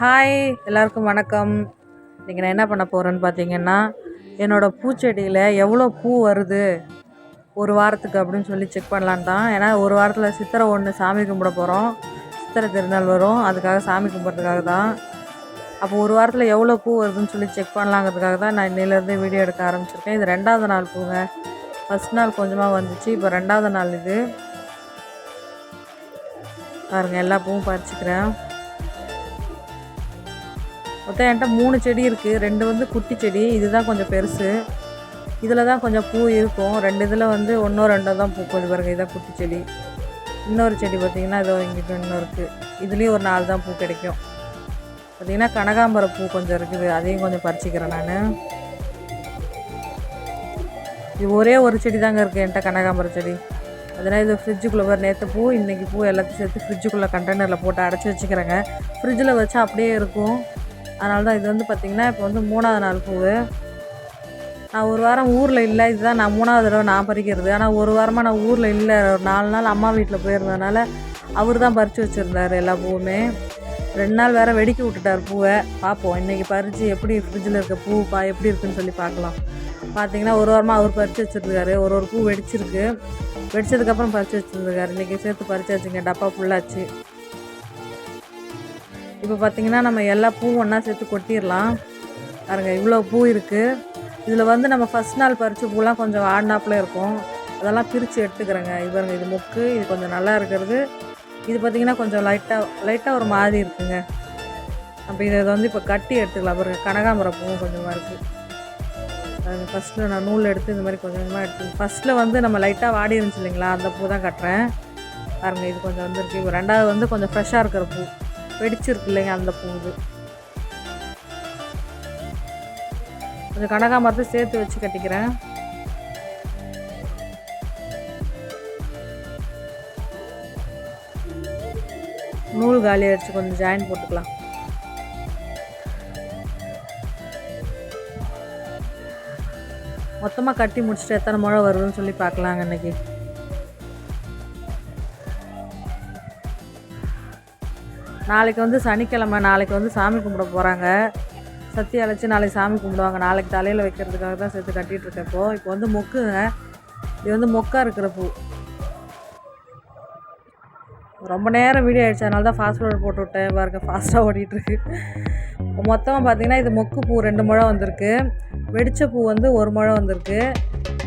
Hi எல்லாருக்கும் வணக்கம். இன்றைக்கி நான் என்ன பண்ண போகிறேன்னு பார்த்தீங்கன்னா என்னோடய பூச்செடியில் எவ்வளோ பூ வருது ஒரு வாரத்துக்கு அப்படின்னு சொல்லி செக் பண்ணலான்னு தான். ஏன்னா ஒரு வாரத்தில் சித்திரை ஒன்று சாமி கும்பிட போகிறோம் சித்திரை திருநாள் வரும். அதுக்காக சாமி கும்பிட்றதுக்காக தான். அப்போ ஒரு வாரத்தில் எவ்வளோ பூ வருதுன்னு சொல்லி செக் பண்ணலாங்கிறதுக்காக தான் நான் இன்னிலேருந்து வீடியோ எடுக்க ஆரம்பிச்சிருக்கேன். இது ரெண்டாவது நாள் பூங்க. ஃபஸ்ட் நாள் கொஞ்சமாக வந்துச்சு. இப்போ ரெண்டாவது நாள் இது. பாருங்கள் எல்லா பூவும் பறிச்சுக்கிறேன். மொத்தம் என்கிட்ட மூணு செடி இருக்குது ரெண்டு வந்து குட்டி செடி. இதுதான் கொஞ்சம் பெருசு. இதில் தான் கொஞ்சம் பூ இருக்கும். ரெண்டு இதில் வந்து ஒன்றோ ரெண்டோ தான் பூ கொஞ்சம் பாருங்கள் இதுதான் குட்டி செடி. இன்னொரு செடி பார்த்திங்கன்னா இதோ இங்கிட்ட இன்னும் இருக்குது இதுலேயும் ஒரு நாலு தான் பூ கிடைக்கும். பார்த்திங்கன்னா கனகாம்பரம் பூ கொஞ்சம் இருக்குது. அதையும் கொஞ்சம் பறிச்சிக்கிறேன் நான். இது ஒரே ஒரு செடி தாங்க இருக்குது என்கிட்ட கனகாம்பர செடி. அதனால் இது ஃப்ரிட்ஜுக்குள்ளே வர நேற்று பூ இன்றைக்கி பூ எல்லாத்தையும் சேர்த்து ஃப்ரிட்ஜுக்குள்ளே கண்டெய்னரில் போட்டு அடைச்சி வச்சுக்கிறேங்க. ஃப்ரிட்ஜில் வச்சா அப்படியே இருக்கும். அதனால தான் இது வந்து பார்த்திங்கன்னா இப்போ வந்து மூணாவது நாள் பூ நான் ஒரு வாரம் ஊரில் இல்லை இதுதான் நான் மூணாவது தடவை நான் பறிக்கிறது. ஆனால் ஒரு வாரமாக நான் ஊரில் இல்லை. ஒரு நாலு நாள் அம்மா வீட்டில் போயிருந்ததுனால அவர் தான் பறித்து வச்சுருந்தார் எல்லா பூவுமே. ரெண்டு நாள் வேறு வெடிக்க விட்டுட்டார் பூவை. பார்ப்போம் இன்றைக்கி பறித்து எப்படி ஃப்ரிட்ஜில் இருக்க பூ பா எப்படி இருக்குன்னு சொல்லி பார்க்கலாம் பார்த்தீங்கன்னா ஒரு வாரமாக அவர் பறித்து வச்சுருக்காரு. ஒரு ஒரு பூ வெடிச்சிருக்கு. வெடிச்சதுக்கப்புறம் பறித்து வச்சுருந்துருக்காரு. இன்றைக்கி சேர்த்து பறிச்சாச்சுங்க டப்பா ஃபுல்லாச்சு இப்போ பார்த்திங்கன்னா நம்ம எல்லா பூவும் ஒன்றா சேர்த்து கொட்டிடலாம். பாருங்க இவ்வளோ பூ இருக்குது இதில் வந்து நம்ம ஃபஸ்ட் நாள் பறித்த பூலாம் கொஞ்சம் வாடினாப்பில் இருக்கும். அதெல்லாம் பிரித்து எடுத்துக்கிறேங்க. இவருங்க பாருங்க இது மொக்கு இது கொஞ்சம் நல்லா இருக்கிறது. இது பார்த்திங்கன்னா கொஞ்சம் லைட்டாக லைட்டாக ஒரு மாதிரி இருக்குங்க. அப்போ இதை வந்து இப்போ கட்டி எடுத்துக்கலாம். பாருங்க கனகாம்பரம் பூவும் கொஞ்சமாக இருக்குது அது ஃபஸ்ட்டில் நான் நூல் எடுத்து இந்த மாதிரி கொஞ்சம் கொஞ்சமாக எடுத்து ஃபஸ்ட்டில் வந்து நம்ம லைட்டாக வாடி இருந்துச்சு இல்லைங்களா? அந்த பூ தான் கட்டுறேன். பாருங்கள் இது கொஞ்சம் வந்துருக்கு. இப்போ ரெண்டாவது வந்து கொஞ்சம் ஃப்ரெஷ்ஷாக இருக்கிற பூ. வெடிச்சிருக்கு இல்லைங்க அந்த பூவு. கொஞ்சம் கனகாமரத்தை சேர்த்து வச்சு கட்டிக்கிறேன். நூல் காலி அடிச்சு கொஞ்சம் ஜாயின் போட்டுக்கலாம். மொத்தமாக கட்டி முடிச்சுட்டு எத்தனை முழை வருதுன்னு சொல்லி பார்க்கலாங்க இன்னைக்கு. நாளைக்கு வந்து சனிக்கிழமை நாளைக்கு வந்து சாமி கும்பிட போகிறாங்க சத்தி அழைச்சி நாளைக்கு சாமி கும்பிடுவாங்க. நாளைக்கு தலையில் வைக்கிறதுக்காக தான் சேர்த்து கட்டிகிட்ருக்கேன் இப்போது இப்போ. வந்து மொக்குங்க இது வந்து மொக்காக இருக்கிற பூ. ரொம்ப நேரம் வீடியோ ஆகிடுச்சு அதனால தான் ஃபாஸ்ட் ஃபோர்ட் போட்டு விட்டேன். பாருங்க ஃபாஸ்ட்டாக ஓடிட்டுருக்கு மொத்தமாக பார்த்தீங்கன்னா இது மொக்கு பூ ரெண்டு முழம் வந்திருக்கு. வெடித்த பூ வந்து ஒரு முழம் வந்திருக்கு.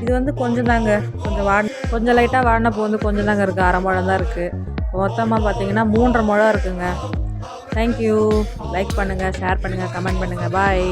இது வந்து கொஞ்சம் தாங்க கொஞ்சம் வாட கொஞ்சம் லைட்டாக வாடின பூ வந்து கொஞ்சம் தாங்க இருக்குது அரை முழம் தான் இருக்குது மொத்தமாக பார்த்தீங்கன்னா மூன்றரை முழம் இருக்குங்க. தேங்க்யூ லைக் பண்ணுங்கள் ஷேர் பண்ணுங்கள் கமெண்ட் பண்ணுங்கள் பாய்